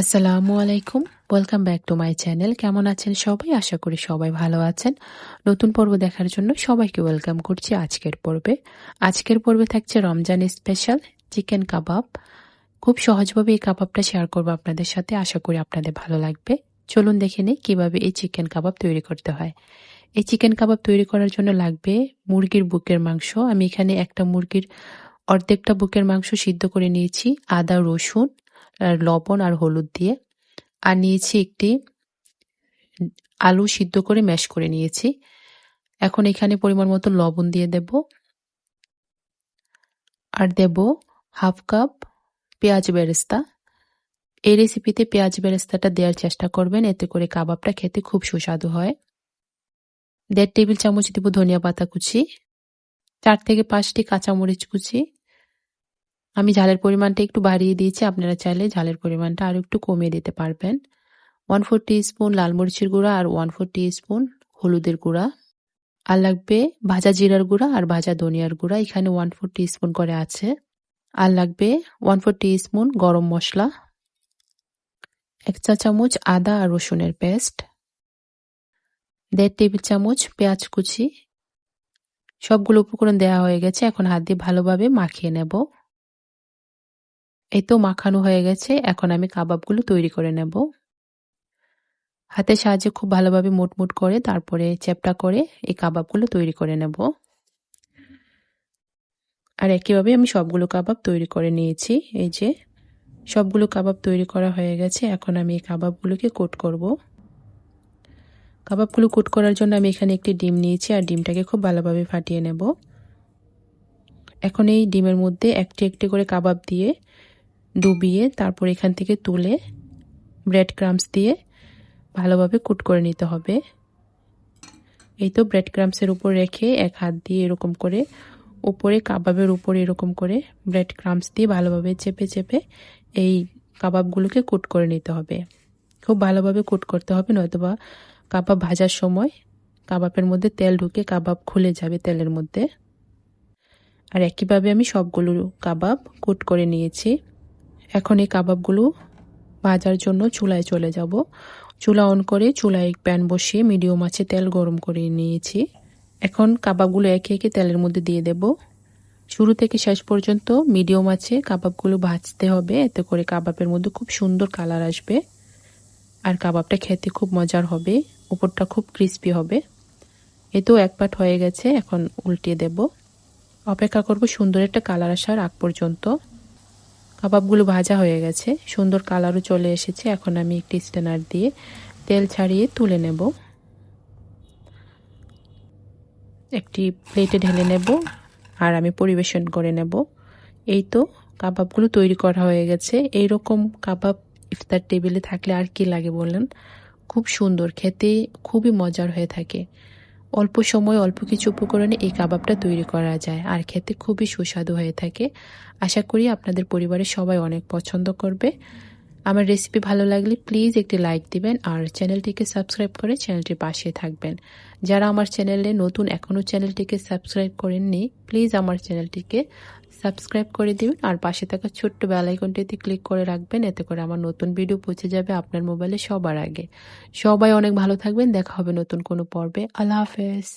আসসালামু আলাইকুম। Welcome back to my channel কেমন আছেন সবাই? আশা করি সবাই ভালো আছেন। নতুন পর্ব দেখার জন্য সবাইকে ওয়েলকাম করছি আজকের পর্বে। আজকের পর্বে থাকছে রমজান স্পেশাল চিকেন কাবাব খুব সহজভাবে এই কাবাবটা শেয়ার করব আপনাদের সাথে। আশা করি আপনাদের ভালো লাগবে। চলুন দেখে নিই কীভাবে এই চিকেন কাবাব তৈরি করতে হয়। এই চিকেন কাবাব তৈরি করার জন্য লাগবে মুরগির বুকের মাংস। আমি এখানে একটা মুরগির অর্ধেকটা বুকের মাংস সিদ্ধ করে নিয়েছি। আদা, রসুন লবণ আর হলুদ দিয়ে। আর নিয়েছি একটি আলু সিদ্ধ করে ম্যাশ করে নিয়েছি। এখন এখানে পরিমাণ মতো লবণ দিয়ে দেব। আর দেব হাফ কাপ পেঁয়াজ বেরেস্তা। এই রেসিপিতে পেঁয়াজ বেরেস্তাটা দেওয়ার চেষ্টা করবেন, এতে করে কাবাবটা খেতে খুব সুস্বাদু হয়। দেড় টেবিল চামচ দেব ধনিয়া পাতা কুচি, চার থেকে পাঁচটি কাঁচামরিচ কুচি আমি ঝালের পরিমাণটা একটু বাড়িয়ে দিয়েছি। আপনারা চাইলে ঝালের পরিমাণটা আরও একটু কমিয়ে দিতে পারবেন। ওয়ান ফোর স্পুন লাল মরিচের গুঁড়া আর ওয়ান ফোর স্পুন হলুদের গুঁড়া। আর লাগবে ভাজা জিরার গুঁড়া আর ভাজা ধনিয়ার গুঁড়া। এখানে ওয়ান ফোর স্পুন করে আছে। আর লাগবে ওয়ান ফোর স্পুন গরম মশলা। এক চা চামচ আদা আর রসুনের পেস্ট। দেড় টেবিল চামচ পেঁয়াজ কুচি। সবগুলো উপকরণ দেওয়া হয়ে গেছে। এখন হাত দিয়ে ভালোভাবে মাখিয়ে নেব। এই তো মাখানো হয়ে গেছে, এখন আমি কাবাবগুলো তৈরি করে নেব। হাতের সাহায্যে খুব ভালোভাবে মুটমুট করে তারপরে চ্যাপটা করে এই কাবাবগুলো তৈরি করে নেব। আর একইভাবে আমি সবগুলো কাবাব তৈরি করে নিয়েছি, এই যে সবগুলো কাবাব তৈরি করা হয়ে গেছে, এখন আমি এই কাবাবগুলোকে কোট করব। কাবাবগুলো কোট করার জন্য আমি এখানে একটি ডিম নিয়েছি, আর ডিমটাকে খুব ভালোভাবে ফাটিয়ে নেব। এখন এই ডিমের মধ্যে একটি একটি করে কাবাব দিয়ে ডুবিয়ে তারপর এখান থেকে তুলে ব্রেড ক্রামস দিয়ে ভালোভাবে কুট করে নিতে হবে। এই তো ব্রেড ক্রামসের উপর রেখে এক হাত দিয়ে এরকম করে উপরে কাবাবের উপরে এরকম করে ব্রেড ক্রামস দিয়ে ভালোভাবে চেপে চেপে এই কাবাবগুলোকে কুট করে নিতে হবে। খুব ভালোভাবে কুট করতে হবে, নয়তোবা কাবাব ভাজার সময় কাবাবের মধ্যে তেল ঢুকে কাবাব খুলে যাবে তেলের মধ্যে। আর একইভাবে আমি সবগুলো কাবাব কুট করে নিয়েছি। এখন এই কাবাবগুলো ভাজার জন্য চুলায় চলে যাব। চুলা অন করে চুলায় প্যান বসিয়ে মিডিয়াম আছে তেল গরম করে নিয়েছি। এখন কাবাবগুলো একে একে তেলের মধ্যে দিয়ে দেব। শুরু থেকে শেষ পর্যন্ত মিডিয়াম আছে কাবাবগুলো ভাজতে হবে। এতে করে কাবাবের মধ্যে খুব সুন্দর কালার আসবে। আর কাবাবটা খেতে খুব মজার হবে। উপরটা খুব ক্রিস্পি হবে। এ তো এক পাট হয়ে গেছে। এখন উল্টিয়ে দেব। অপেক্ষা করব সুন্দর একটা কালার আসার আগ পর্যন্ত। কাবাবগুলো ভাজা হয়ে গেছে। সুন্দর কালারও চলে এসেছে। এখন আমি একটি স্ট্যানার দিয়ে তেল ছাড়িয়ে তুলে নেব। একটি প্লেটে ঢেলে নেব আর আমি পরিবেশন করে নেব। এই তো কাবাবগুলো তৈরি করা হয়ে গেছে। এই রকম কাবাব ইফতার টেবিলে থাকলে আর কি লাগে বলেন? খুব সুন্দর, খেতে খুবই মজার হয়ে থাকে। অল্প সময় অল্প কিছু উপকরণে এই কাবাবটা তৈরি করা যায়। আর খেতে খুবই সুস্বাদু হয়ে থাকে। আশা করি আপনাদের পরিবারের সবাই অনেক পছন্দ করবে। আমার রেসিপি ভালো লাগলে প্লিজ একটি লাইক দিবেন আর চ্যানেলটিকে সাবস্ক্রাইব করে চ্যানেলটির পাশে থাকবেন। যারা আমার চ্যানেলে নতুন এখনও চ্যানেলটিকে সাবস্ক্রাইব করেননি প্লিজ আমার চ্যানেলটিকে সাবস্ক্রাইব করে দিবেন আর পাশে থাকা ছোট্ট বেলাইকনটিতে ক্লিক করে রাখবেন, এতে করে আমার নতুন ভিডিও পৌঁছে যাবে আপনার মোবাইলে সবার আগে। সবাই অনেক ভালো থাকবেন, দেখা হবে নতুন কোনো পর্বে। আল্লাহ হাফেজ।